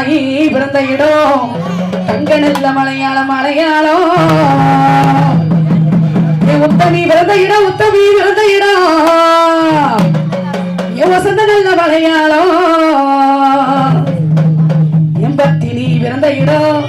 தாயி பிறந்த இடம். தங்க நல்ல மலையாளம் மலையாளம். என் உத்தமி பிறந்த இடம் உத்தமி பிறந்த இடம். என் வசந்த நல்ல மலையாளம். என் பத்தினி பிறந்த இடம்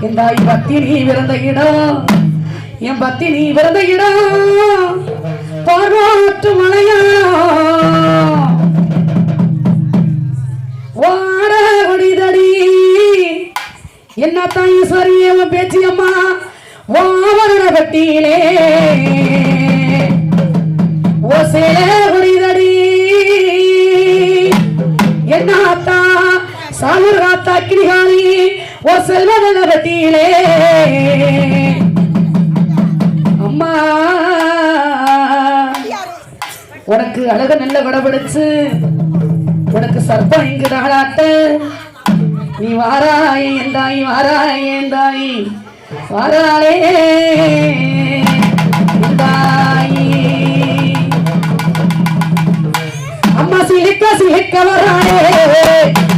என் தாய் பத்தினி பிறந்த இடம். என் பத்தினி பிறந்த இடம். கட்டிலே. பட்டியிலே ஓ என்ன ஆத்தா சாமூர் காத்தா கிரிகாணி ஓ செல்வன பத்தியிலே அம்மா. உனக்கு அழக நல்ல விடபிடிச்சு உனக்கு சர்ப்பம் இங்கு தாளாட்ட நீ வாராயே எந்தாய் வாராய் எந்தாய் தாய் வரலே அம்மா சிலிக்க சிலிக்க வரானே.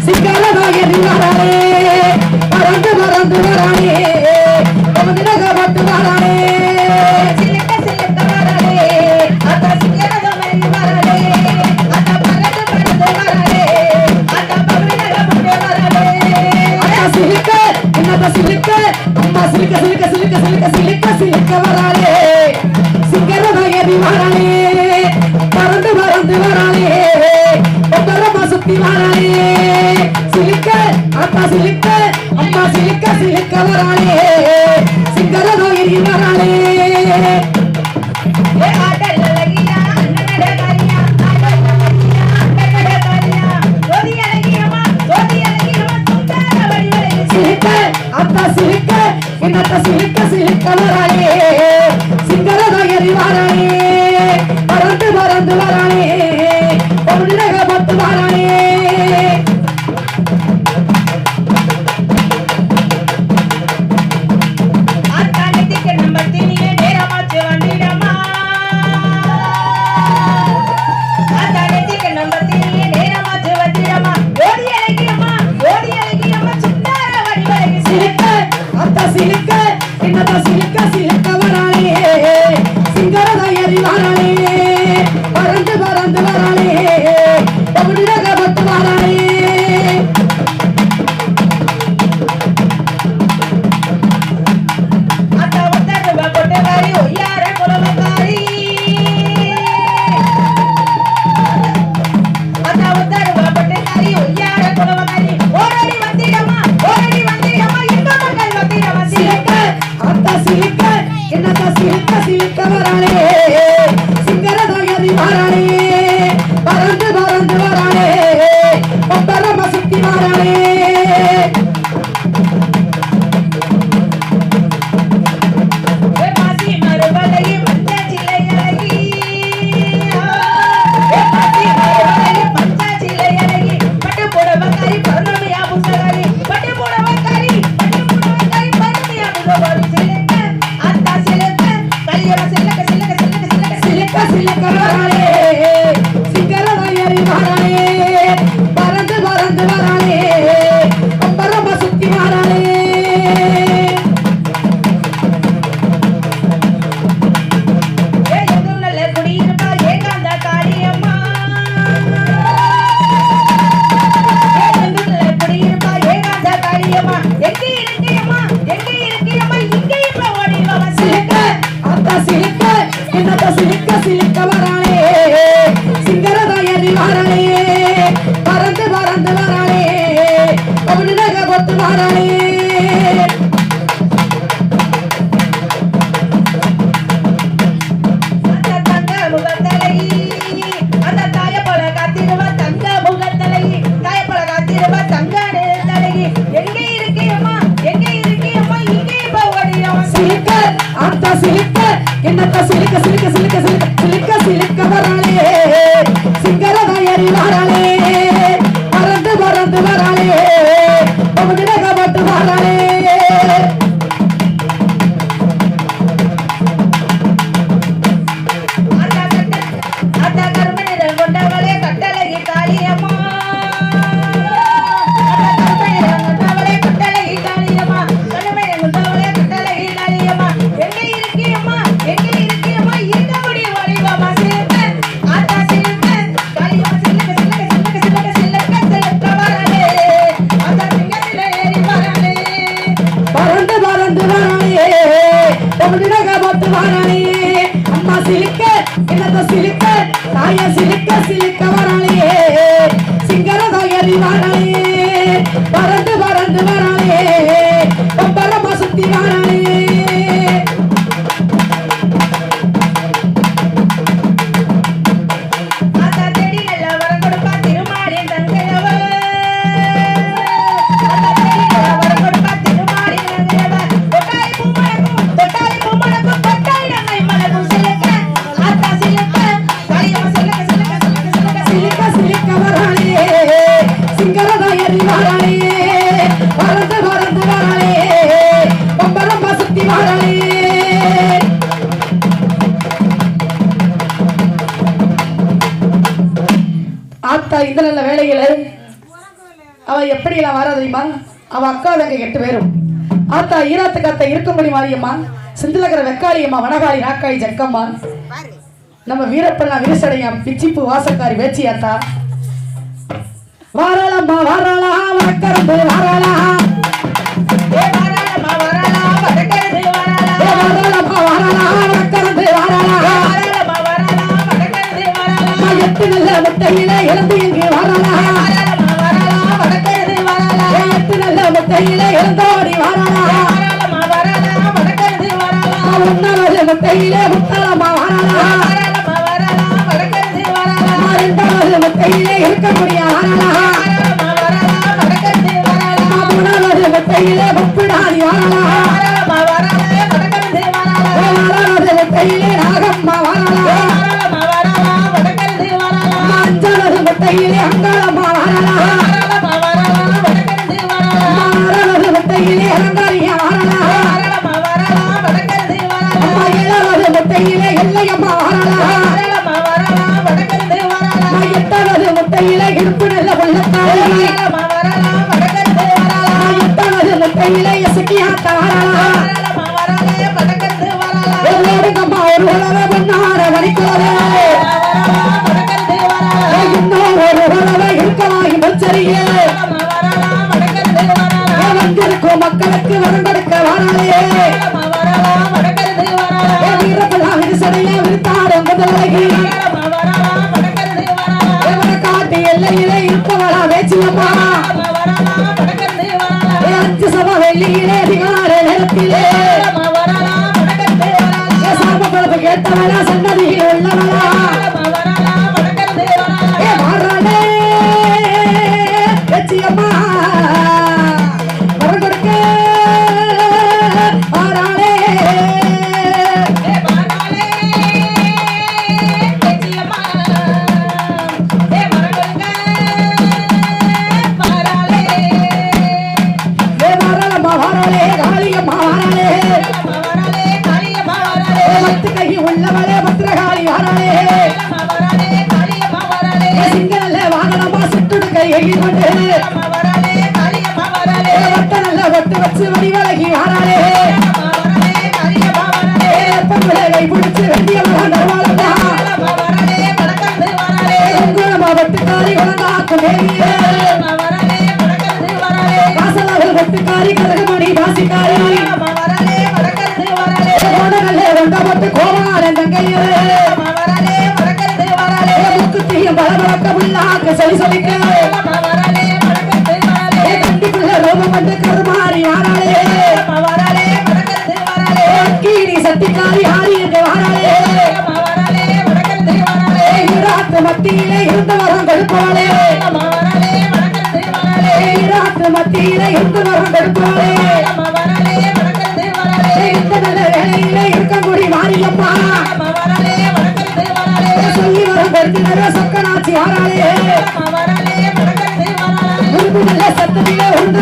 சிக்கலதாக வரானே. பறந்து பறந்து வரானே. பட்டு வராளே சிலுக்க சிலுக்க சிலிக்க? சிலிக்க அம்மா சிலிக்க சிலிக்க சிலிக்க சிலிக்க சிலிக்க சிலிக்க வராளே சிங்கரமாக வராளே பறந்து பறந்து வராளே ஒவ்வொருமா சுத்தி வராளே சிலிக்க அம்மா சிலிக்க அம்மா சிலிக்க சிலிக்க வராளே சிங்கரமாக வராளே ஏ ஆட்டல் லகியா அண்ணனட கரியா ஆட்டல் லகியா அண்ணனட கரியா ஜோதி அழகியம்மா ஜோதி அழகியம்மா சுந்தர வடிவழகி சிலிக்க அத்தா சிலிக்க என்னத்த சிலிக்க சிலிக்க வராளே சிங்கரதாயரி வராளே பறந்து பறந்து வரானே ஆத்தா இந்த நல்ல அவ எப்படி எல்லாம் வர அவ அக்கா தங்க எட்டு பேரும் ஆத்தா ஈராத்து காத்தா இருக்கும்படி மாரியம்மா வெக்காளியம்மா வனகாளி நாக்காளி ஜக்கம்மா. நம்ம வீரப்பண்ணா வீரசடையா பிச்சிப்பு வாசக்காரி வேச்சியாத்தா. வரலம்மா வரலா வரக்கருந்து வரலா. இறந்து இங்கு வரலா. வரலா வரக்கருந்து வரலா. நல்ல முத்தையில இறந்தோடி வரலா. கையில எசுக்கியா தாராளா ஒரு உலக ராஜ்யசபா வெளியிலே விகார நேரத்திலே சர்வ பழப்பு கேட்டவனா சன்னதியில் உள்ளவனா Hey!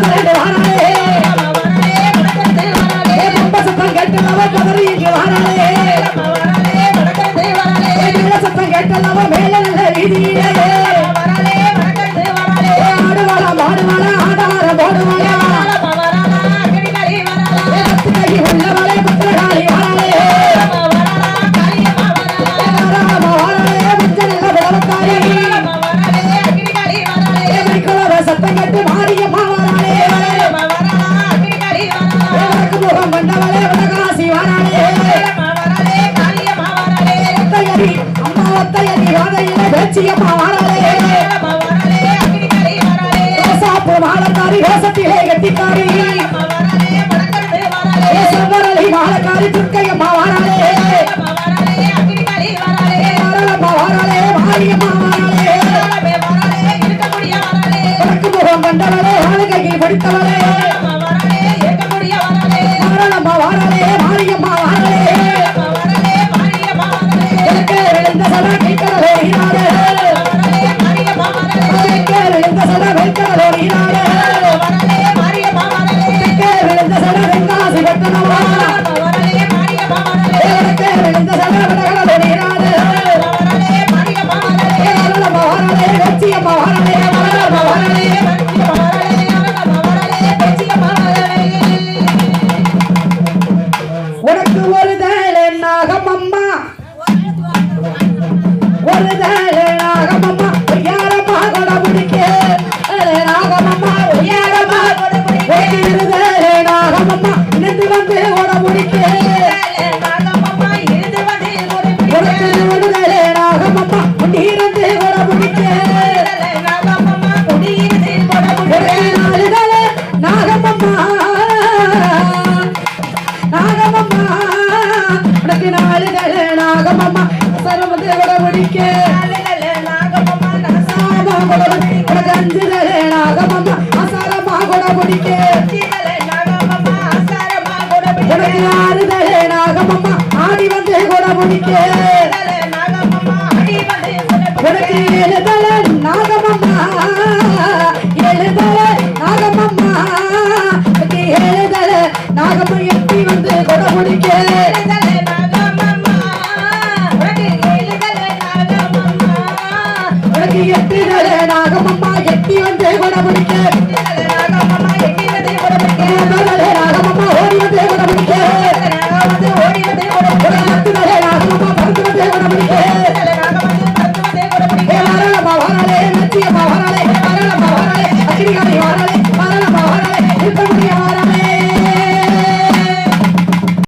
Thank you. பேச்சிய பவாரலே பவாரலே அக்னிகாரி வராலே ரோசா பூவாளக்காரி ரோசத்திலே கட்டிக்காரி பவாரலே படக்கரே படித்தவரே பவாரலே இருக்கக்கூடிய வராலே பவாரல கைகூட பிடிக்க